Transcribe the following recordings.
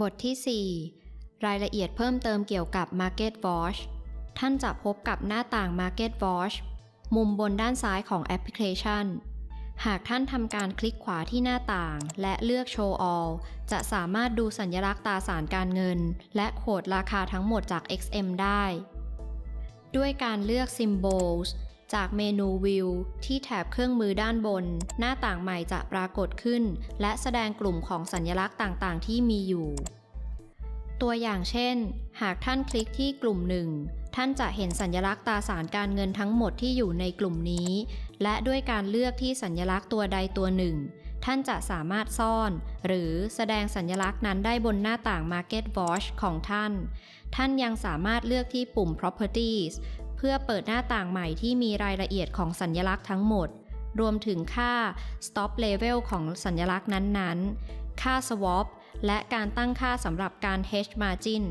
บทที่ 4 รายละเอียดเพิ่มเติมเกี่ยวกับ Market Watch ท่านจะพบกับหน้าต่าง Market Watch มุมบนด้านซ้ายของแอปพลิเคชัน หากท่านทำการคลิกขวาที่หน้าต่าง และเลือก Show All จะสามารถดูสัญลักษณ์ตราสารการเงิน และโคดราคาทั้งหมดจาก XM ได้ ด้วยการเลือก Symbols จากเมนู View ที่แถบเครื่องมือด้านบน หน้าต่างใหม่จะปรากฏขึ้น และแสดงกลุ่มของสัญลักษณ์ต่างๆ ที่มีอยู่ ตัวอย่างเช่น หากท่านคลิกที่กลุ่มหนึ่งท่านจะเห็นสัญลักษณ์ตราสารการเงินทั้งหมดที่อยู่ในกลุ่มนี้ และด้วยการเลือกที่สัญลักษณ์ตัวใดตัวหนึ่ง ท่านจะสามารถซ่อน หรือแสดงสัญลักษณ์นั้นได้บนหน้าต่าง Market Watch ของท่าน ท่านยังสามารถเลือกที่ปุ่ม Properties เพื่อเปิดหน้าต่างใหม่ที่มีรายละเอียดของสัญลักษณ์ทั้งหมด รวมถึงค่า Stop Level ของสัญลักษณ์นั้นๆ ค่า Swap และการตั้งค่าสำหรับการ Hedge Margin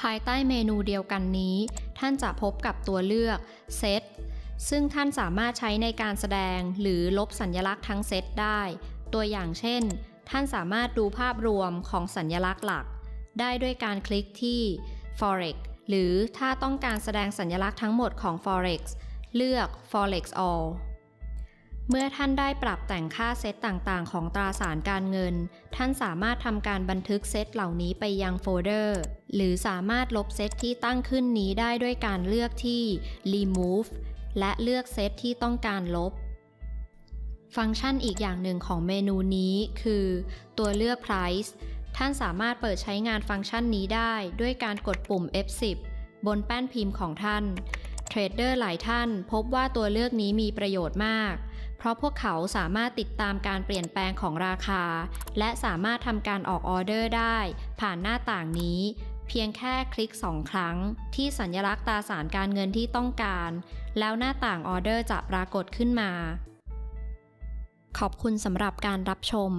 ภายใต้เมนูเดียวกันนี้ ท่านจะพบกับตัวเลือก Set ซึ่งท่านสามารถใช้ในการแสดงหรือลบสัญลักษณ์ทั้งเซตได้ ตัวอย่างเช่น ท่านสามารถดูภาพรวมของสัญลักษณ์หลัก ได้ด้วยการคลิกที่ Forex หรือถ้าต้องการแสดงสัญลักษณ์ทั้งหมดของ Forex เลือก Forex All เมื่อท่านได้ปรับแต่งค่าเซตต่างๆ ของตราสารการเงิน ท่านสามารถทำการบันทึกเซตเหล่านี้ไปยังโฟลเดอร์ หรือสามารถลบเซตที่ตั้งขึ้นนี้ได้ด้วยการเลือกที่ Remove และเลือกเซตที่ต้องการลบ ฟังก์ชันอีกอย่างหนึ่งของเมนูนี้คือ ตัวเลือก Price ท่านสามารถเปิดใช้งานฟังก์ชันนี้ได้ด้วยการกดปุ่ม F10 บนแป้นพิมพ์ของท่าน เทรดเดอร์หลายท่านพบว่าตัวเลือกนี้มีประโยชน์มาก เพราะพวกเขาสามารถติดตามการเปลี่ยนแปลงของราคา และสามารถทำการออกออเดอร์ได้ ผ่านหน้าต่างนี้ เพียงแค่คลิก 2 ครั้ง ที่สัญลักษณ์ตราสารการเงินที่ต้องการ แล้วหน้าต่างออเดอร์จะปรากฏขึ้นมา ขอบคุณสำหรับการรับชม